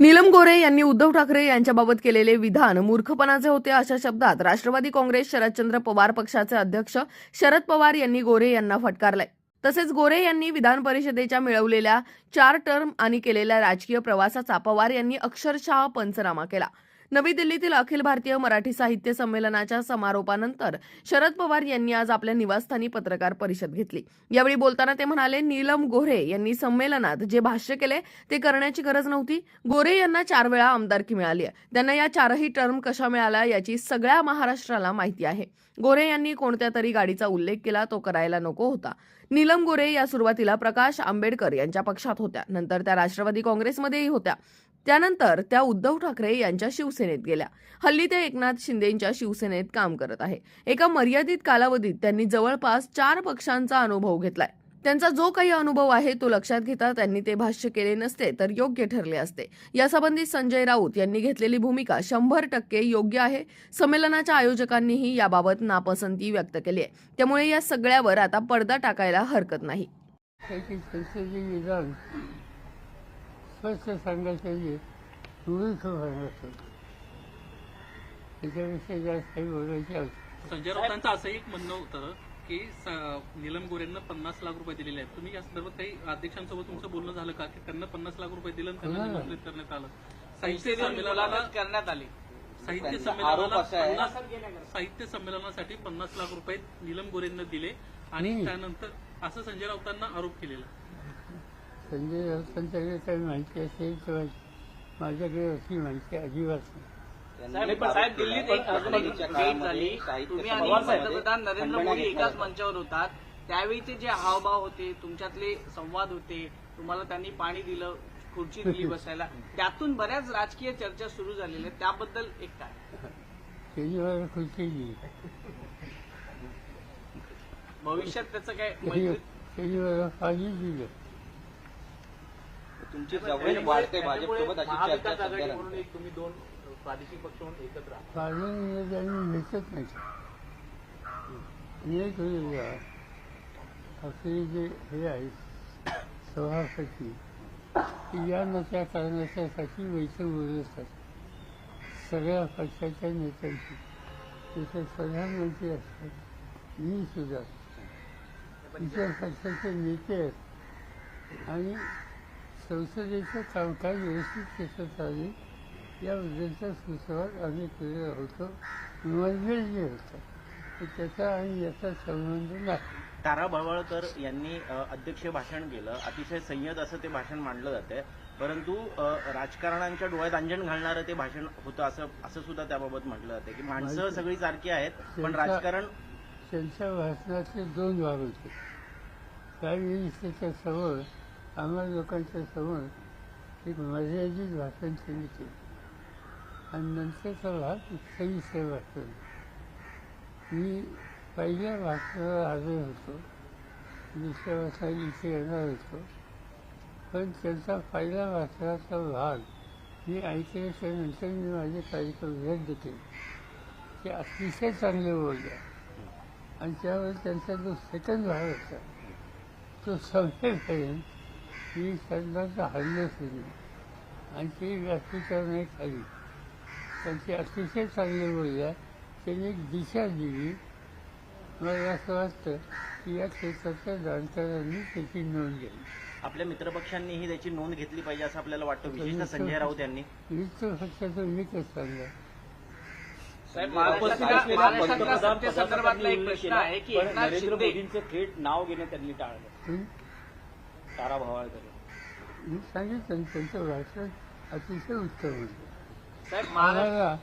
नीलम गोरे यांनी उद्धव ठाकरे यांच्याबाबत केलेले विधान मूर्खपणाचे होते अशा शब्दात राष्ट्रवादी काँग्रेस शरदचंद्र पवार पक्षाचे अध्यक्ष शरद पवार यांनी गोरे यांना फटकारलाय. तसेच गोरे यांनी विधान परिषदेच्या मिळवलेल्या चार टर्म आणि केलेल्या राजकीय प्रवासाचा पवार यांनी अक्षरशः पंचनामा केला. नवी दिल्लीतील अखिल भारतीय मराठी साहित्य संमेलनाच्या समारोपानंतर शरद पवार यांनी आज आपल्या निवासस्थानी पत्रकार परिषद घेतली. यावेळी बोलताना ते म्हणाले नीलम गोऱ्हे यांनी संमेलनात जे भाष्य केले ते करण्याची गरज नव्हती. गोरे यांना चार वेळा आमदारकी मिळाली आहे. त्यांना या चारही टर्म कशा मिळाल्या याची सगळ्या महाराष्ट्राला माहिती आहे. गोरे यांनी कोणत्या तरी गाडीचा उल्लेख केला तो करायला नको होता. नीलम गोरे या सुरुवातीला प्रकाश आंबेडकर यांच्या पक्षात होत्या. नंतर त्या राष्ट्रवादी काँग्रेसमध्येही होत्या. त्यानंतर त्या उद्धव ठाकरे यांच्या शिवसेनेत गेल्या. हल्ली ते एकनाथ शिंदेंच्या शिवसेनेत काम करत आहे. एका मर्यादित कालावधीत त्यांनी जवळपास चार पक्षांचा अनुभव घेतलाय. त्यांचा जो काही अनुभव आहे तो लक्षात घेता त्यांनी ते भाष्य केले नसते तर योग्य ठरले असते. यासंबंधी संजय राऊत यांनी घेतलेली भूमिका शंभर टक्के योग्य आहे. संमेलनाच्या आयोजकांनीही याबाबत नापसंती व्यक्त केली आहे. त्यामुळे या सगळ्यावर आता पडदा टाकायला हरकत नाही. संजय राऊतांचं असं एक म्हणणं होतं की नीलम गोरेंना पन्नास लाख रुपये दिलेले आहेत. तुम्ही या संदर्भात काही अध्यक्षांसोबत तुमचं बोलणं झालं का? की त्यांना पन्नास लाख रुपये दिलं आणि त्यांना? निमंत्रित करण्यात आलं. साहित्य संमेलनाला करण्यात आली. साहित्य संमेलनाला पन्नास साहित्य संमेलनासाठी पन्नास लाख रुपये नीलम गोरेंना दिले आणि. त्यानंतर असं संजय राऊतांना आरोप केलेला. संजय राऊतांच्याकडे काही माहिती असेल तर माझ्याकडे अशी माहिती अजिबात नाही. नाही, पण साहेब दिल्लीत एक अजून एक भेट झाली. तुम्ही आणि पंतप्रधान नरेंद्र मोदी एकाच मंचावर होतात. त्यावेळीचे जे हावभाव होते तुमच्यातले संवाद होते तुम्हाला त्यांनी पाणी दिलं खुर्ची दिली बसायला. त्यातून बऱ्याच राजकीय चर्चा सुरू झालेल्या त्याबद्दल एक काय? दिली भविष्यात त्याचं काय दिलं तुमची जवळ वाढते भाजपसोबत अशी चर्चा म्हणून एक तुम्ही दोन प्रादेशिक पक्ष म्हणून एकत्र आहात त्यांनी भेटत नाही. अनेक वेळेला आपले जे हे आहेत सभासाठी या न त्या कारणाच्यासाठी बैठक बोलत असतात. सगळ्या पक्षाच्या नेत्यांची. तिथे प्रधानमंत्री असतात मी सुद्धा इतर पक्षाचे नेते आहेत. आणि संसदेचं कामकाज व्यवस्थित कसं चालेल याबद्दलचा सुसंवाद अनेक वेळा होतो. जे होतं त्याचा आणि याचा संबंध नाही. तारा बळवळकर यांनी अध्यक्ष भाषण केलं. अतिशय संयत असं ते भाषण मांडलं जातंय. परंतु राजकारणांच्या डोळ्यात अंजन घालणारं ते भाषण होतं असं असं सुद्धा त्याबाबत म्हटलं जातं की माणसं सगळी सारखी आहेत पण राजकारण त्यांच्या भाषणाचे दोन भाग होते. त्यावेळी त्याच्यासमोर आम्हा लोकांच्या समोर एक मर्यादित भाषण त्यांनी केलं. आणि नंतरचा भाग सविस्तर भाषण मी पहिल्या भाषणाला हजर होतो. दुसऱ्या भाषणाला इथे येणार होतो. पण त्यांचा पहिल्या भाषणाचा भाग मी ऐकल्याच्या नंतर मी माझे कार्यक्रम रद्द केले. ते अतिशय चांगले बोलले. आणि त्यावर त्यांचा जो सेकंड भाग होता तो संपेपर्यंत मी त्यांना हल्ले सुरू आणि ते व्यासपीठावर खाली त्यांचे अतिशय चांगले बोलल्या त्यांनी एक दिशा दिली. मला असं वाटतं की या क्षेत्रातल्या जाणकारांनी त्याची नोंद घ्यावी आपल्या मित्रपक्षांनीही त्याची नोंद घेतली पाहिजे असं आपल्याला वाटतं. विशेषतः संजय राऊत यांनी. मित्र पक्षाचं मी कसं सांगा एक प्रश्न आहे की पण एकनाथ नरेंद्र शिंदे मोदींचं थेट नाव घेणं त्यांनी टाळलं. हं? तारा भवाळकर. मी सांगितलं ना, त्यांचं भाषण अतिशय उत्तम होतं. साहेब महाराष्ट्र आम्हाला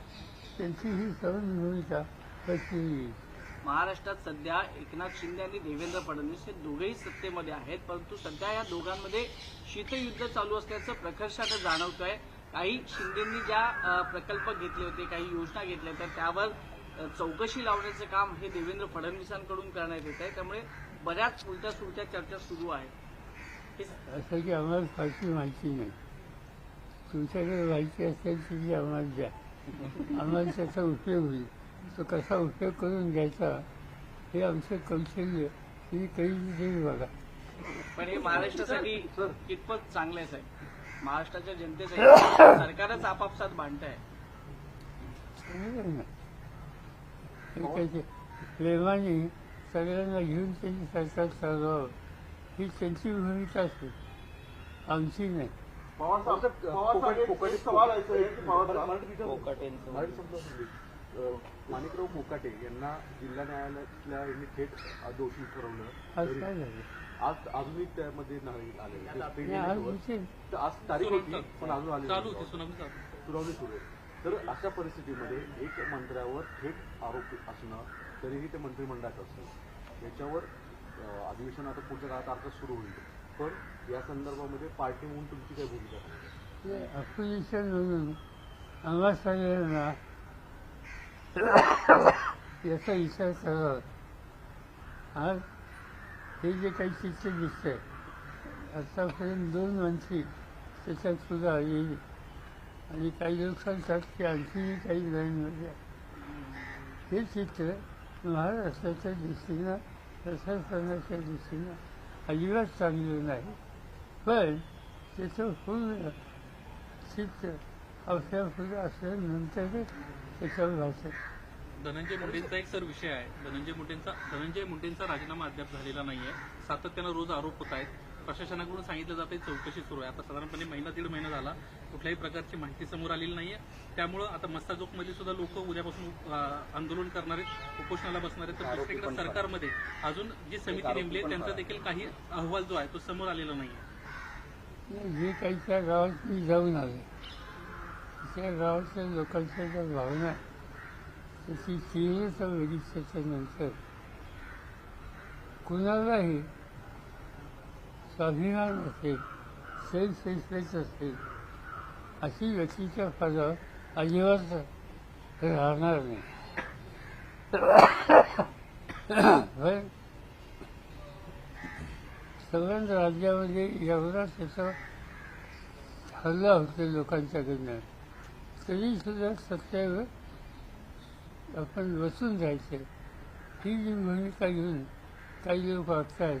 त्यांची ही सर्व भूमिका पटली महाराष्ट्रात सध्या एकनाथ शिंदे आणि देवेंद्र फडणवीस हे दोघेही सत्तेमध्ये आहेत परंतु सध्या या दोघांमध्ये शीतयुद्ध चालू असल्याचं प्रकर्षानं जाणवतंय. काही शिंदेंनी ज्या अ, प्रकल्प घेतले होते काही योजना घेतल्या होत्या त्यावर अ, चौकशी लावण्याचं काम हे देवेंद्र फडणवीसांकडून करण्यात येत आहे त्यामुळे बऱ्याच उलट्या सुलट्या चर्चा सुरू आहेत हे असं की आम्हाला फारशी माहिती नाही. तुमच्याकडे माहिती असेल तर ती आम्हाला द्या. आम्हाला त्याचा उपयोग होईल. तो कसा उपयोग करून घ्यायचा हे आमचं कौशल्य तुम्ही काही तरी बघा. पण हे महाराष्ट्रासाठी कितपत चांगलं आहे साहेब? महाराष्ट्राच्या जनतेचं सरकारच आपापसात भांडत आहे. हे प्रेमाने सगळ्यांना घेऊन त्यांची सरकार चालवावं. ही त्यांची भूमिका असते आमची नाही. माणिकराव मोकाटे यांना जिल्हा न्यायालयातल्या यांनी थेट दोषी ठरवलं आज काय झालं? आज अजूनही त्यामध्ये नाही आलेलं. ते नाही, pending आज. विषय तर आज तारीख होती पण अजून आली चालू नाही. होती सुनावणी चालू. सुनावणी सुरू आहे. तर अशा परिस्थितीमध्ये एक मंत्र्यावर थेट आरोप असणं तरीही ते मंत्रिमंडळात असतं याच्यावर अं, अधिवेशन आता पुढच्या काळात अर्थात सुरू होईल. पण या संदर्भामध्ये पार्टी म्हणून तुमची काय भूमिका अपोजिशन म्हणून आम्हा सगळ्यांना याचा विचार करावा आज हे जे काही चित्र दिसतंय आतापर्यंत दोन माणशी त्याच्यात सुद्धा येईल आणि काही लोक सांगतात की आणखी काही लाईनमध्ये आहे. हे चित्र महाराष्ट्राच्या दृष्टीनं प्रशासनाच्या दृष्टीनं अजिबात चांगलं नाही. पण त्याचं पूर्ण चित्र आपल्या फुल असल्यानंतर त्याच्यावर भाषण धनंजय मुंडेंचा एक सर विषय आहे. धनंजय मुंडेंचा धनंजय मुंडेंचा राजीनामा अद्याप झालेला नाहीये. सातत्यानं रोज आरोप होत आहेत. प्रशासनाकडून सांगितलं जाते चौकशी सुरू आहे. आता साधारणपणे महिना दीड महिना झाला. कुठल्याही प्रकारची माहिती समोर आलेली नाहीये. त्यामुळं आता मस्ताजोगमध्ये सुद्धा लोक उद्यापासून आंदोलन करणार आहेत उपोषणाला बसणार आहेत. तर दुसरीकडे सरकारमध्ये अजून जी समिती नेमली आहे त्यांचा देखील काही अहवाल जो आहे तो समोर आलेला नाहीये. जे काही त्या गावात मी जाऊन आले. त्या गावातल्या लोकांच्या ज्या भावना त्याची तीव्रता बघितल्याच्या नंतर कुणालाही स्वाभिमान असेल सेल्फ रिस्पेक्ट असेल अशी व्यक्तीच्या पदावर अजिबात राहणार नाही. सगळ्याच राज्यामध्ये एवढा त्याचा हल्ला होतो लोकांच्याकडनं. तरी सुद्धा आपण बसून जायचं. ही जी भूमिका घेऊन काही लोक वागतात आहेत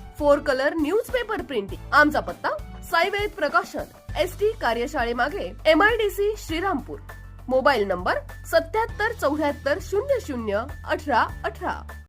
four colour newspaper printing. आमचा पत्ता Saived Prakashan S T कार्यशाळेमागे M I D C Shrirampur. Mobile number सत्याहत्तर चौऱ्याहत्तर शून्य शून्य अठरा अठरा.